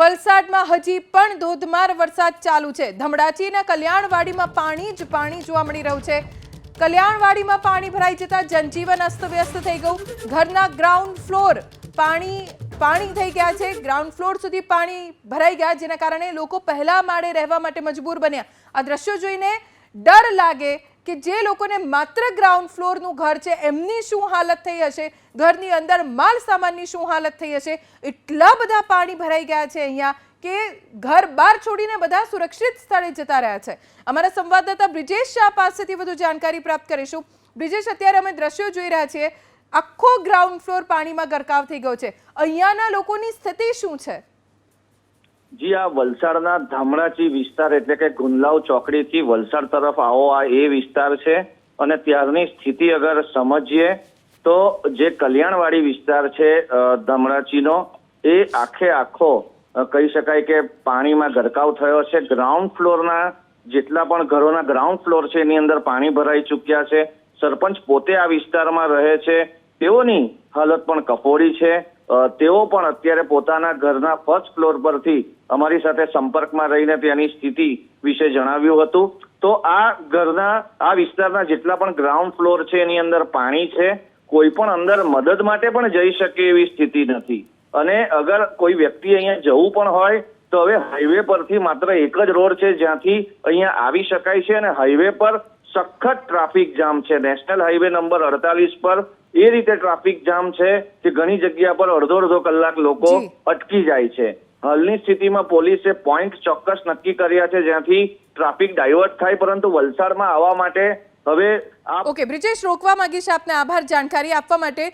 વલસાડમાં હજી પણ ધોધમાર વરસાદ ચાલુ છે. ધમડાચીના કલ્યાણવાડીમાં પાણી જ પાણી જોવા મળી રહ્યું છે. કલ્યાણવાડીમાં પાણી ભરાઈ જતા જનજીવન અસ્તવ્યસ્ત થઈ ગયું. ઘરના ગ્રાઉન્ડ ફ્લોર પાણી પાણી થઈ ગયા છે. ગ્રાઉન્ડ ફ્લોર સુધી પાણી ભરાઈ ગયા, જેના કારણે લોકો પહેલા માળે રહેવા માટે મજબૂર બન્યા. આ દ્રશ્યો જોઈને ડર લાગે કે જે લોકોને માત્ર ગ્રાઉન્ડ ફ્લોરનું ઘર છે, એમની શું હાલત થઈ હશે? ઘરની અંદર માલ સામાનની શું હાલત થઈ હશે? એટલા બધા પાણી ભરાઈ ગયા છે અહીંયા કે ઘર બહાર છોડીને બધા સુરક્ષિત સ્થળે જતા રહ્યા છે. અમારા સંવાદદાતા બ્રિજેશ શાહ પાસેથી વધુ જાણકારી પ્રાપ્ત કરીશું. બ્રિજેશ, અત્યારે અમે દ્રશ્યો જોઈ રહ્યા છીએ. આખો ગ્રાઉન્ડ ફ્લોર પાણીમાં ગરકાવ થઈ ગયો છે. અહીંયાના લોકોની સ્થિતિ શું છે? જી, આ વલસાડના ધામણાચી વિસ્તાર એટલે કે ગુંદલાવ ચોકડીથી વલસાડ તરફ આવો, આ એ વિસ્તાર છે. અને ત્યારની સ્થિતિ અગર સમજીએ, તો જે કલ્યાણવાડી વિસ્તાર છે ધામણાચીનો, એ આખે આખો કહી શકાય કે પાણીમાં ગરકાવ થયો છે. ગ્રાઉન્ડ ફ્લોરના જેટલા પણ ઘરોના ગ્રાઉન્ડ ફ્લોર છે, એની અંદર પાણી ભરાઈ ચૂક્યા છે. સરપંચ પોતે આ વિસ્તારમાં રહે છે. તેઓની હાલત પણ કફોડી છે. તેઓ પણ અત્યારે પોતાના ઘરના ફર્સ્ટ ફ્લોર પરથી અમારી સાથે સંપર્કમાં રહીને ત્યાંની સ્થિતિ વિશે જણાવ્યું હતું. તો આ ઘરના, આ વિસ્તારના જેટલા પણ ગ્રાઉન્ડ ફ્લોર છે, એની અંદર પાણી છે, કોઈ પણ અંદર મદદ માટે પણ જઈ શકે એવી સ્થિતિ નથી. અને અગર કોઈ વ્યક્તિ અહીંયા જવું પણ હોય, તો હવે હાઈવે પરથી માત્ર એક જ રોડ છે, જ્યાંથી અહીંયા આવી શકાય છે અને હાઈવે પર સખત ટ્રાફિક જામ છે. નેશનલ હાઈવે નંબર અડતાલીસ પર એ રીતે ટ્રાફિક જામ છે કે ઘણી જગ્યા પર અડધો અડધો કલાક લોકો અટકી જાય છે. હાલની સ્થિતિમાં પોલીસે પોઈન્ટ ચોક્કસ નક્કી કર્યા છે જ્યાંથી ટ્રાફિક ડાયવર્ટ થાય પરંતુ વલસાડમાં આવવા માટે હવે ઓકે બ્રિજેશ રોકવા માંગીશ આપને. આભાર જાણકારી આપવા માટે.